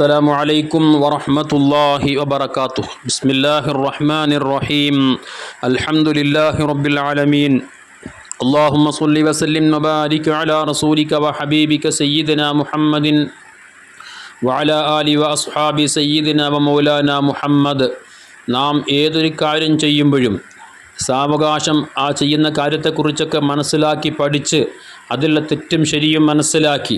السلام عليكم ورحمة الله وبركاته بسم الله الرحمن الرحيم الحمد لله رب العالمين اللهم صل وسلم وبارك على رسولك وحبيبك سيدنا محمد وعلى آل وأصحاب سيدنا ومولانا മുഹമ്മദ് നാം ഏതൊരു കാര്യം ചെയ്യുമ്പോഴും സാവകാശം ആ ചെയ്യുന്ന കാര്യത്തെക്കുറിച്ചൊക്കെ മനസ്സിലാക്കി പഠിച്ച് അതിലുള്ള തെറ്റും ശരിയും മനസ്സിലാക്കി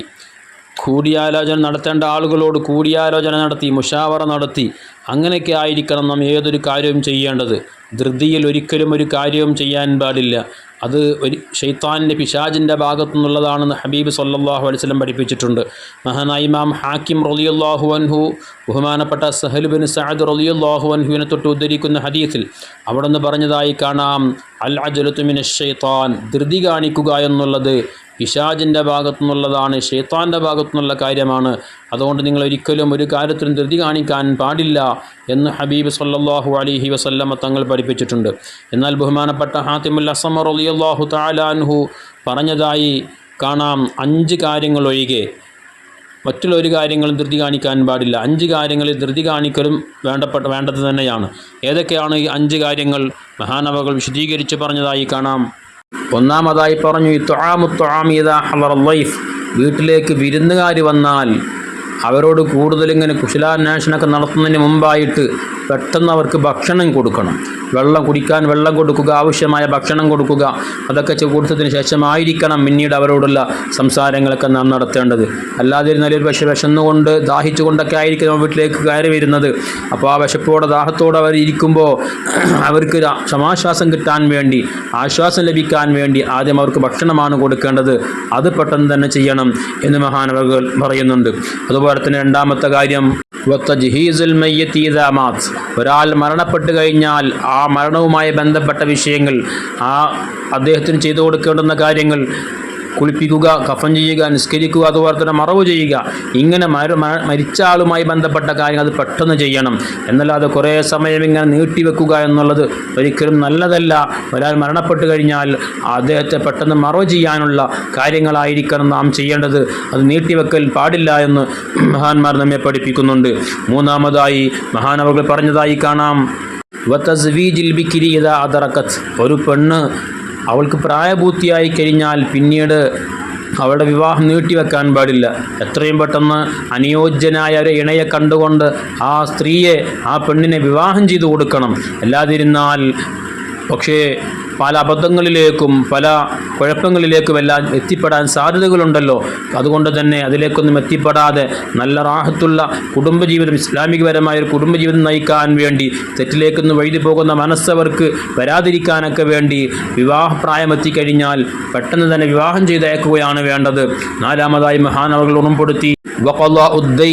കൂടിയാലോചന നടത്തേണ്ട ആളുകളോട് കൂടിയാലോചന നടത്തി മുഷാവറ നടത്തി അങ്ങനെയൊക്കെ ആയിരിക്കണം നാം ഏതൊരു കാര്യവും ചെയ്യേണ്ടത്. ധൃതിയിൽ ഒരിക്കലും ഒരു കാര്യവും ചെയ്യാൻ പാടില്ല. അത് ഒരു ഷെയ്ത്താന്റെ പിശാജിന്റെ ഭാഗത്തു നിന്നുള്ളതാണെന്ന് ഹബീബ് സല്ലാഹു അലൈവലം പഠിപ്പിച്ചിട്ടുണ്ട്. മഹാനായ ഇമാം ഹാക്കിം റലിയുല്ലാഹു അൻഹു ബഹുമാനപ്പെട്ട സഹലുബിൻ ബിൻ സഅദ് റലിയുല്ലാഹു അൻഹുവിനെ തൊട്ട് ഉദ്ധരിക്കുന്ന ഹദീസിൽ അവിടെ നിന്ന് പറഞ്ഞതായി കാണാം അൽ അജലുത്തുമിൻ ഷെയ്ത്താൻ ധൃതി കാണിക്കുക എന്നുള്ളത് പിശാജിന്റെ ഭാഗത്തു നിന്നുള്ളതാണ് ഷെയ്ത്താന്റെ ഭാഗത്തു നിന്നുള്ള കാര്യമാണ്. അതുകൊണ്ട് നിങ്ങൾ ഒരിക്കലും ഒരു കാര്യത്തിലും ധൃതി കാണിക്കാൻ പാടില്ല. എന്ന് ഹബീബ് സല്ലാഹു അലിഹി വസല്ലമ തങ്ങൾ പഠിപ്പിച്ചിട്ടുണ്ട്. എന്നാൽ ബഹുമാനപ്പെട്ട ഹാത്തിമുൽ അസമർ അലിയല്ലാഹു താലാൻഹു പറഞ്ഞതായി കാണാം അഞ്ച് കാര്യങ്ങൾ ഒഴികെ. മറ്റുള്ള ഒരു കാര്യങ്ങളും ധൃതി കാണിക്കാൻ പാടില്ല. അഞ്ച് കാര്യങ്ങളിൽ ധൃതി കാണിക്കലും വേണ്ടപ്പെട്ട വേണ്ടത് തന്നെയാണ്. ഏതൊക്കെയാണ് ഈ അഞ്ച് കാര്യങ്ങൾ? മഹാനവകൾ വിശദീകരിച്ച് പറഞ്ഞതായി കാണാം. ഒന്നാമതായി പറഞ്ഞു ഈ ത്വാമുത്വാമീത ഹലർ ലൈഫ്. വീട്ടിലേക്ക് വിരുന്നുകാർ വന്നാൽ അവരോട് കൂടുതലിങ്ങനെ കുശലാന്വേഷണമൊക്കെ നടത്തുന്നതിന് മുമ്പായിട്ട് പെട്ടെന്ന് അവർക്ക് ഭക്ഷണം കൊടുക്കണം. വെള്ളം കുടിക്കാൻ വെള്ളം കൊടുക്കുക ആവശ്യമായ ഭക്ഷണം കൊടുക്കുക അതൊക്കെ കൊടുത്തതിന് ശേഷമായിരിക്കണം പിന്നീട് അവരോടുള്ള സംസാരങ്ങളൊക്കെ നാം നടത്തേണ്ടത്. അല്ലാതിരുന്നാൽ ഒരു പക്ഷേ വിശന്നുകൊണ്ട് ദാഹിച്ചുകൊണ്ടൊക്കെ ആയിരിക്കും നമ്മൾ വീട്ടിലേക്ക് കയറി വരുന്നത്. അപ്പോൾ ആ വിശപ്പോടെ ദാഹത്തോടെ അവർ ഇരിക്കുമ്പോൾ അവർക്ക് സമാശ്വാസം കിട്ടാൻ വേണ്ടി ആശ്വാസം ലഭിക്കാൻ വേണ്ടി ആദ്യം അവർക്ക് ഭക്ഷണമാണ് കൊടുക്കേണ്ടത്. അത് പെട്ടെന്ന് തന്നെ ചെയ്യണം എന്ന് മഹാനവകൾ പറയുന്നുണ്ട്. അതുപോലെ തന്നെ രണ്ടാമത്തെ കാര്യം ഒരാൾ മരണപ്പെട്ട് കഴിഞ്ഞാൽ ആ മരണവുമായി ബന്ധപ്പെട്ട വിഷയങ്ങൾ ആ അദ്ദേഹത്തിന് ചെയ്തു കൊടുക്കേണ്ടുന്ന കാര്യങ്ങൾ കുളിപ്പിക്കുക കഫം ചെയ്യുക നിസ്കരിക്കുക അതുപോലെ തന്നെ മറവ് ചെയ്യുക ഇങ്ങനെ മര മരിച്ച ആളുമായി ബന്ധപ്പെട്ട കാര്യങ്ങൾ അത് പെട്ടെന്ന് ചെയ്യണം. എന്നല്ലാതെ കുറേ സമയം ഇങ്ങനെ നീട്ടിവെക്കുക എന്നുള്ളത് ഒരിക്കലും നല്ലതല്ല. ഒരാൾ മരണപ്പെട്ട് കഴിഞ്ഞാൽ അദ്ദേഹത്തെ പെട്ടെന്ന് മറവ് ചെയ്യാനുള്ള കാര്യങ്ങളായിരിക്കണം നാം ചെയ്യേണ്ടത്. അത് നീട്ടിവെക്കൽ പാടില്ല എന്ന് മഹാന്മാർ നമ്മെ പഠിപ്പിക്കുന്നുണ്ട്. മൂന്നാമതായി മഹാനവകൾ പറഞ്ഞതായി കാണാം. വത്തസ്വീജിൽ ബിക്കിരി ഇതാ അതറക്കത്ത് ഒരു പെണ്ണ് അവൾക്ക് പ്രായപൂർത്തിയായി കഴിഞ്ഞാൽ പിന്നീട് അവളുടെ വിവാഹം നീട്ടിവെക്കാൻ പാടില്ല. എത്രയും പെട്ടെന്ന് അനുയോജ്യനായ ഒരു ഇണയെ കണ്ടുകൊണ്ട് ആ സ്ത്രീയെ ആ പെണ്ണിനെ വിവാഹം ചെയ്തു കൊടുക്കണം. അല്ലാതിരുന്നാൽ പക്ഷേ പല അബദ്ധങ്ങളിലേക്കും പല കുഴപ്പങ്ങളിലേക്കുമെല്ലാം എത്തിപ്പെടാൻ സാധ്യതകളുണ്ടല്ലോ. അതുകൊണ്ട് തന്നെ അതിലേക്കൊന്നും എത്തിപ്പെടാതെ നല്ല റാഹത്തുള്ള കുടുംബജീവിതം ഇസ്ലാമികപരമായ ഒരു കുടുംബജീവിതം നയിക്കാൻ വേണ്ടി തെറ്റിലേക്കൊന്ന് വഴുതി പോകുന്ന മനസ്സവർക്ക് വരാതിരിക്കാനൊക്കെ വേണ്ടി വിവാഹപ്രായം എത്തിക്കഴിഞ്ഞാൽ പെട്ടെന്ന് തന്നെ വിവാഹം ചെയ്തയക്കുകയാണ് വേണ്ടത്. നാലാമതായി മഹാനവകൾ ഉറപ്പെടുത്തി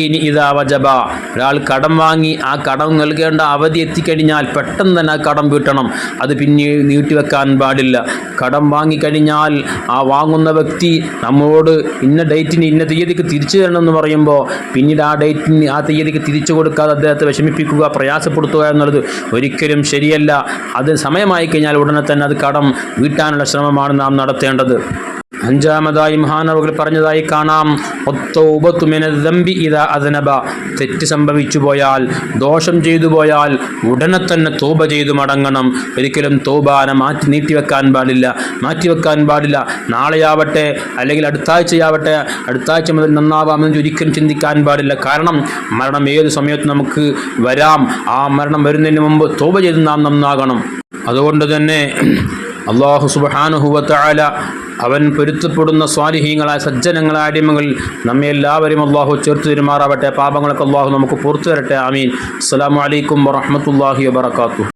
ഒരാൾ കടം വാങ്ങി ആ കടം നൽകേണ്ട അവധി എത്തിക്കഴിഞ്ഞാൽ പെട്ടെന്ന് തന്നെ ആ കടം വീട്ടണം. അത് പിന്നെ നീട്ടിവെക്കാൻ പാടില്ല. കടം വാങ്ങിക്കഴിഞ്ഞാൽ ആ വാങ്ങുന്ന വ്യക്തി നമ്മോട് ഇന്ന ഡേറ്റിന് ഇന്ന തീയതിക്ക് തിരിച്ചു തരണമെന്ന് പറയുമ്പോൾ പിന്നീട് ആ ഡേറ്റിന് ആ തീയതിക്ക് തിരിച്ചു കൊടുക്കാതെ അദ്ദേഹത്തെ വിഷമിപ്പിക്കുക പ്രയാസപ്പെടുത്തുക എന്നുള്ളത് ഒരിക്കലും ശരിയല്ല. അത് സമയമായി കഴിഞ്ഞാൽ ഉടനെ തന്നെ അത് കടം വീട്ടാനുള്ള ശ്രമമാണ് നാം നടത്തേണ്ടത്. അഞ്ചാമതായി മഹാനവകൾ പറഞ്ഞതായി കാണാം. ഒത്തൗബത്തുമിനദമ്പി ഇതാ അദനബ. തെറ്റ് സംഭവിച്ചു പോയാൽ ദോഷം ചെയ്തു പോയാൽ ഉടനെ തന്നെ തോപ ചെയ്തു മടങ്ങണം. ഒരിക്കലും തോബാന മാറ്റി നീട്ടിവെക്കാൻ പാടില്ല. മാറ്റിവെക്കാൻ പാടില്ല. നാളെയാവട്ടെ അല്ലെങ്കിൽ അടുത്താഴ്ചയാവട്ടെ അടുത്താഴ്ച മുതൽ നന്നാവാമെന്ന് ഒരിക്കലും ചിന്തിക്കാൻ പാടില്ല. കാരണം മരണം ഏത് സമയത്ത് നമുക്ക് വരാം? ആ മരണം വരുന്നതിന് മുമ്പ് തോപ ചെയ്ത് നാം നന്നാകണം. അതുകൊണ്ട് തന്നെ അള്ളാഹു സുബാനുഹുവല അവൻ പൊരുത്തപ്പെടുന്ന സ്വാലിഹീങ്ങളായ സജ്ജനങ്ങളായ അടിമകൾ നമ്മെ എല്ലാവരും അള്ളാഹു ചേർത്ത് തിരുമാറാവട്ടെ. പാപങ്ങളൊക്കെ അള്ളാഹു നമുക്ക് പുറത്തു തരട്ടെ. ആമീൻ. അസ്സാം വലൈക്കും വറഹമത്തല്ലാഹി വാത്തു